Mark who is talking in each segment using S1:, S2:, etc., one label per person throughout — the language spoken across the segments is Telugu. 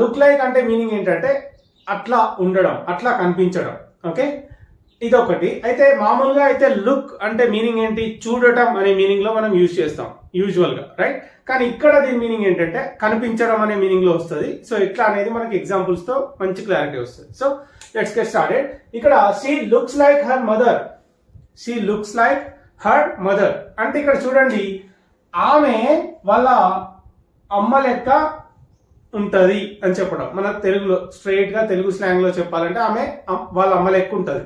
S1: లుక్ లైక్ అంటే మీనింగ్ ఏంటంటే అట్లా ఉండడం అట్లా కనిపించడం. ఓకే ఇదొకటి. అయితే మామూలుగా అయితే లుక్ అంటే మీనింగ్ ఏంటి? చూడటం అనే మీనింగ్లో మనం యూజ్ చేస్తాం యూజువల్గా రైట్ కానీ ఇక్కడ దీని మీనింగ్ ఏంటంటే కనిపించడం అనే మీనింగ్లో వస్తుంది. సో ఇట్లా అనేది మనకి ఎగ్జాంపుల్స్తో మంచి క్లారిటీ వస్తుంది. సో లెట్స్ గెట్ స్టార్టెడ్ ఇక్కడ she looks like her mother she looks like her mother అంటే ఇక్కడ చూడండి ఆమె వాళ్ళ అమ్మ లెక్క ఉంటుంది అని చెప్పడం. మన తెలుగులో స్ట్రైట్గా తెలుగు స్లాంగ్లో చెప్పాలంటే ఆమె వాళ్ళ అమ్మ లెక్క ఉంటుంది.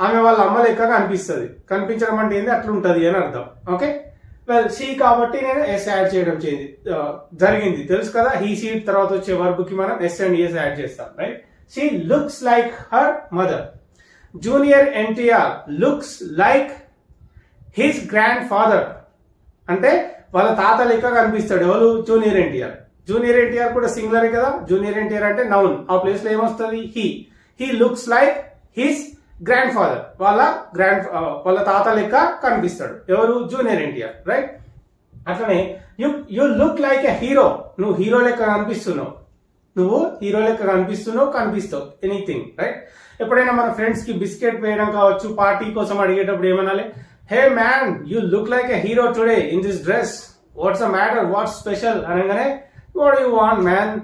S1: ఆమె వాళ్ళ అమ్మ లెక్క కనిపిస్తుంది. కనిపించడం అంటే ఏంది? అట్లా ఉంటుంది అని అర్థం. ఓకే? వెల్ షీ కాబట్టి నేను ఎస్ యాడ్ చేయడం చేయండి జరిగింది. తెలుసు కదా? హీ సీట్ తర్వాత వచ్చే వర్బ్కి మనం ఎస్ అండ్ ఎస్ యాడ్ చేస్తాం right she looks like her mother junior NTR looks like his grandfather అంటే వాళ్ళ తాత లెక్క కనిపిస్తాడు. ఎవరు? జూనియర్ ఎన్టీఆర్ జూనియర్ ఎన్టీఆర్ కూడా సింగులరే కదా? జూనియర్ ఎన్టీఆర్ అంటే నౌన్ ఆ ప్లేస్లో ఏమొస్తుంది? He he looks like his grandfather వాళ్ళ గ్రాండ్ వాళ్ళ తాత లెక్క కనిపిస్తాడు. ఎవరు? జూనియర్ ఎన్టీఆర్. రైట్ అట్లనే you you look like a hero నువ్వు హీరో లెక్క కనిపిస్తున్నావు. నువ్వు హీరో లెక్క కనిపిస్తున్నావు కనిపిస్తావు. ఎనీథింగ్ రైట్ ఎప్పుడైనా మన ఫ్రెండ్స్కి బిస్కెట్ వేయడం కావచ్చు పార్టీ కోసం అడిగేటప్పుడు ఏమనాలి? Hey man you look like a hero today in this dress what's a matter what's special అనగానే వాట్ యూ వాంట్ మ్యాన్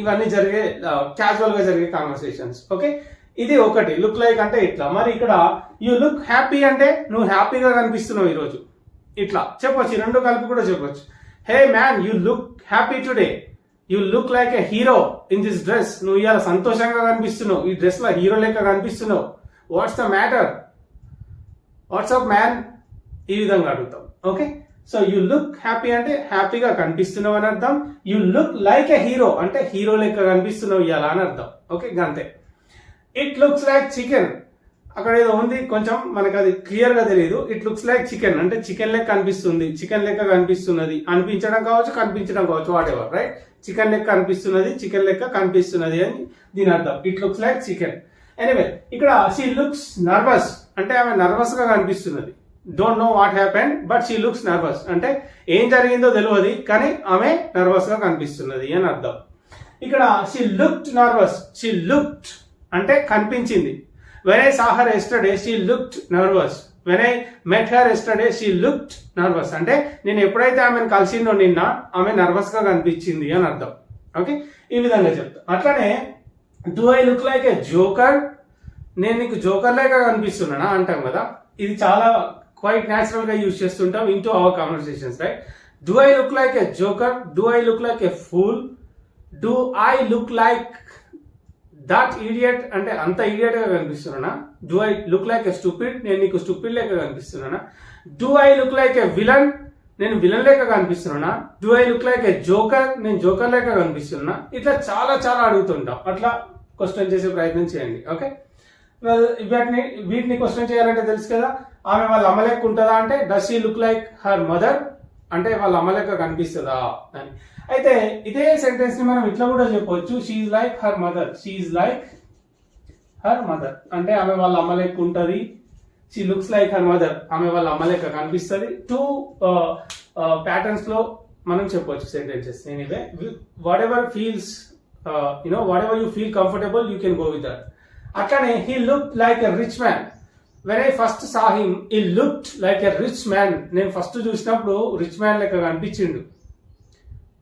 S1: ఇవన్నీ జరిగే క్యాజువల్గా జరిగే కాన్వర్సేషన్స్ ఓకే ఇది ఒకటి. లుక్ లైక్ అంటే ఇట్లా. మరి ఇక్కడ యూ లుక్ హ్యాపీ అంటే నువ్వు హ్యాపీగా కనిపిస్తున్నావు ఈరోజు. ఇట్లా. చెప్పొచ్చు. ఈ రెండు కలిపి కూడా చెప్పొచ్చు. Hey man you look happy today you look like a hero in this dress నువ్వు ఇవాళ సంతోషంగా కనిపిస్తున్నావు. ఈ డ్రెస్లో హీరో లెక్క కనిపిస్తున్నావు. What's the matter what's up man ఈ విధంగా అడుగుతాం. Okay so you look happy అంటే హ్యాపీగా కనిపిస్తున్నావు అని అర్థం. You look like a hero అంటే హీరో లెక్క కనిపిస్తున్నావు ఇవాళ అని అర్థం. ఓకే అంతే ఇట్ లుక్స్ లైక్ చికెన్ అక్కడ ఏదో ఉంది కొంచెం మనకు అది క్లియర్గా తెలియదు ఇట్ లుక్స్ లైక్ చికెన్ అంటే చికెన్ లెక్క కనిపిస్తుంది. చికెన్ లెక్క కనిపిస్తున్నది. అనిపించడం కావచ్చు కనిపించడం కావచ్చు వాట్ ఎవర్ రైట్ చికెన్ లెక్క కనిపిస్తున్నది చికెన్ లెక్క కనిపిస్తున్నది అని దీని అర్థం. It looks like chicken anyway ఇక్కడ షీ లుక్స్ నర్వస్ అంటే ఆమె నర్వస్గా కనిపిస్తున్నది. Don't know what happen but she looks nervous అంటే ఏం జరిగిందో తెలియదు కానీ ఆమె నర్వస్గా కనిపిస్తున్నది అని అర్థం. ఇక్కడ she looked nervous she looked అంటే కనిపించింది. When I yesterday she looked nervous when I met her yesterday she looked nervous అంటే నేను ఎప్పుడైతే ఆమెను కలిసిందో నిన్న ఆమె నర్వస్గా కనిపించింది అని అర్థం. ఓకే ఈ విధంగా చెప్తా. అట్లానే do I look like a joker నేను నీకు జోకర్ లాగా కనిపిస్తున్నానా? అంటాం కదా. ఇది చాలా క్వైట్ న్యాచురల్గా యూజ్ చేస్తుంటాం into our conversations right do I look like a joker do I look like a fool do I look like that idiot అంటే అంత ఈడియట్గా కనిపిస్తున్నానా? Do I look like a stupid నేను నీకు స్టూపిడ్ లెక్క కనిపిస్తున్నానా? Do I look like a villain నేను విలన్ లెక్క కనిపిస్తున్నానా? Do I look like a joker నేను జోకర్ లెక్క కనిపిస్తున్నా ఇట్లా చాలా చాలా అడుగుతుంటాం. అట్లా క్వశ్చన్ చేసే ప్రయత్నం చేయండి ఓకే వీటిని వీటిని క్వశ్చన్ చేయాలంటే తెలుసు కదా ఆమె వాళ్ళ అమ్మ లెక్క ఉంటుందా అంటే does she look like her mother అంటే వాళ్ళ అమ్మ లెక్క కనిపిస్తుందా అని. అయితే ఇదే సెంటెన్స్ని మనం ఇట్లా కూడా చెప్పవచ్చు she's like her mother she's like her mother అంటే ఆమె వాళ్ళ అమ్మ లెక్క she looks like her mother ఆమె వాళ్ళ అమ్మ లెక్క కనిపిస్తుంది. టూ ప్యాటర్న్స్ uh, uh, లో మనం చెప్పొచ్చు sentences anyway whatever feels you know whatever you feel comfortable you can go with that అట్లానే he look like a rich man when I first saw him he look like a rich man నేను ఫస్ట్ చూసినప్పుడు రిచ్ మ్యాన్ లెక్క కనిపించిండు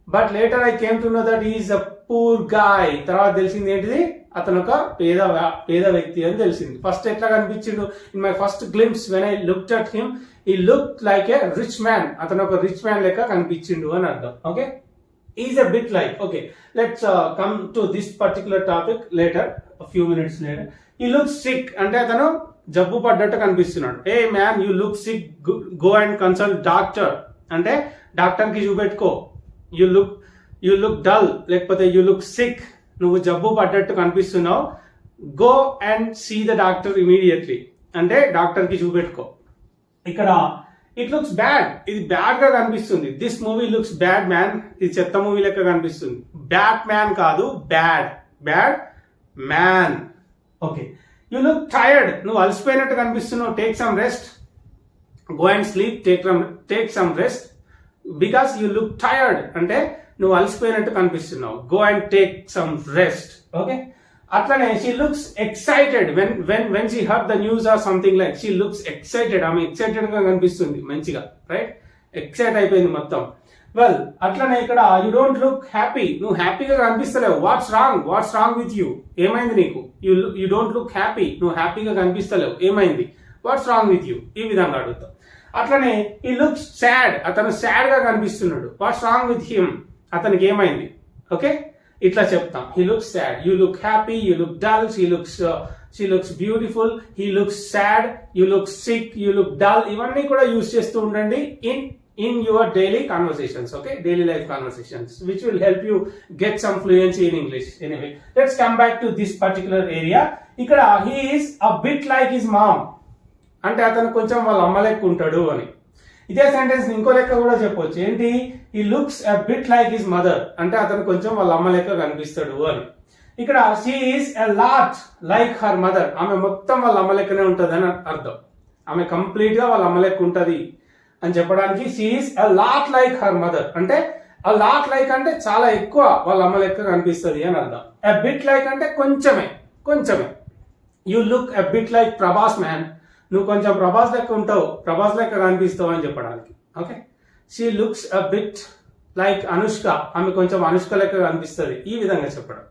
S1: but later I came to know that is a poor guy తర్వాత తెలిసింది ఏంటిది? అతను ఒక పేద వ్యా- పేద వ్యక్తి అని తెలిసింది. ఫస్ట్ ఎట్లా కనిపించిండు in my first glimpse when I look at him he look like a rich man అతను ఒక రిచ్ మ్యాన్ లెక్క కనిపించిండు అని అర్థం. Okay is a bit like okay let's come to this particular topic later few minutes later he look sick అంటే అతను జబ్బు పడ్డట్టు కనిపిస్తున్నాడు. Hey man you look sick. Go and consult doctor. అంటే డాక్టర్కి చూపెట్టుకో. You look you look dull. లేకపోతే యూ లుక్ సిక్. నువ్వు జబ్బు పడ్డట్టు కనిపిస్తున్నావు. Go and see the doctor immediately. అంటే డాక్టర్కి చూపెట్టుకో. ఇక్కడ ఇట్ లుక్స్ బ్యాడ్. ఇది బ్యాడ్గా కనిపిస్తుంది. This movie looks bad man. ఇది చెత్త మూవీ లెక్క కనిపిస్తుంది. బ్యాడ్ మ్యాన్ కాదు bad. Bad man. Okay. You look tired నువ్వు అలసిపోయినట్టు కనిపిస్తున్నావు. Take some rest go and sleep take take some rest because you look tired అంటే నువ్వు అలసిపోయినట్టు కనిపిస్తున్నావు. Go and take some rest okay అట్లనే she looks excited when when when she hear the news or something like she looks excited ఆమె ఎక్సైటెడ్గా కనిపిస్తుంది. మంచిగా. రైట్ ఎక్సైట్ అయిపోయింది మొత్తం. వెల్ అట్లనే ఇక్కడ యూ డోంట్ లుక్ హ్యాపీ నువ్వు హ్యాపీగా కనిపిస్తలేవు. What's wrong what's wrong with you ఏమైంది నీకు? You you don't look happy నువ్వు హ్యాపీగా కనిపిస్తలేవు. ఏమైంది? వాట్స్ రాంగ్ విత్ యూ ఈ విధంగా అడుగుతాం. అట్లనే ఈ లుక్స్ సాడ్ అతను సాడ్గా కనిపిస్తున్నాడు. వాట్స్ రాంగ్ విత్ హిమ్ అతనికి ఏమైంది? ఓకే ఇట్లా చెప్తాం. He looks sad you look happy you look dull he looks she looks beautiful he looks sad you look sick you look dull ఇవన్నీ కూడా యూస్ చేస్తూ ఉండండి. In in your daily conversations okay daily life conversations which will help you get some fluency in English anyway let's come back to this particular area ఇక్కడ is a bit like his mom అంటే అతను కొంచెం వాళ్ళ అమ్మ లెక్క ఉంటాడు అని. ఇదే సెంటెన్స్ ఇంకో లెక్క కూడా చెప్పొచ్చు. ఏంటి? He looks a bit like his mother అంటే అతను కొంచెం వాళ్ళ అమ్మ లెక్క కనిపిస్తాడు అని. ఇక్కడ she's a lot like her mother ఆమె మొత్తం వాళ్ళ అమ్మ లెక్కనే ఉంటుంది అని అర్థం. ఆమె కంప్లీట్గా వాళ్ళ అమ్మ లెక్క ఉంటుంది. అని చెప్పడానికి she's a lot like her mother అంటే ఆ లాట్ లైక్ అంటే చాలా ఎక్కువ వాళ్ళ అమ్మ లెక్క కనిపిస్తుంది అని అర్థం. ఎ బిట్ లైక్ అంటే కొంచెమే కొంచెమే. You look a bit like Prabhas man నువ్వు కొంచెం ప్రభాస్ లెక్క ఉంటావు ప్రభాస్ లెక్క కనిపిస్తావు అని చెప్పడానికి. Okay she looks a bit like Anushka ఆమె కొంచెం అనుష్క లెక్క కనిపిస్తుంది. ఈ విధంగా చెప్పడం.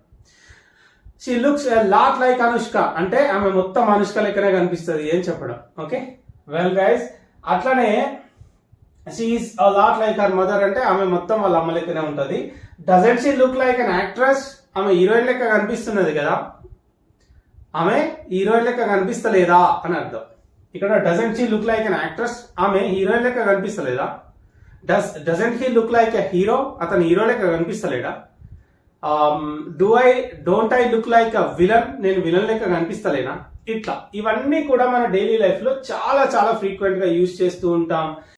S1: She looks a lot like Anushka అంటే ఆమె మొత్తం అనుష్క లెక్కనే కనిపిస్తుంది అని చెప్పడం. ఓకే వెల్ గైస్ అట్లనే she's a lot like her mother అంటే ఆమె మొత్తం వాళ్ళ అమ్మ లెక్కనే ఉంటుంది. Doesn't she look like an actress ఆమె హీరోయిన్ లెక్క కనిపిస్తున్నది కదా. ఆమె హీరోయిన్ లెక్క కనిపిస్తలేదా అని అర్థం. ఇక్కడ doesn't she look like an actress ఆమె హీరోయిన్ లెక్క కనిపిస్తలేదా? Does doesn't he look like a hero అతను హీరో లెక్క కనిపిస్తలేడా? Do I don't I look like a villain నేను విలన్ లెక్క కనిపిస్తలేనా? ఇట్లా. ఇవన్నీ కూడా మన డైలీ లైఫ్లో చాలా చాలా ఫ్రీక్వెంట్గా యూజ్ చేస్తూ ఉంటాం.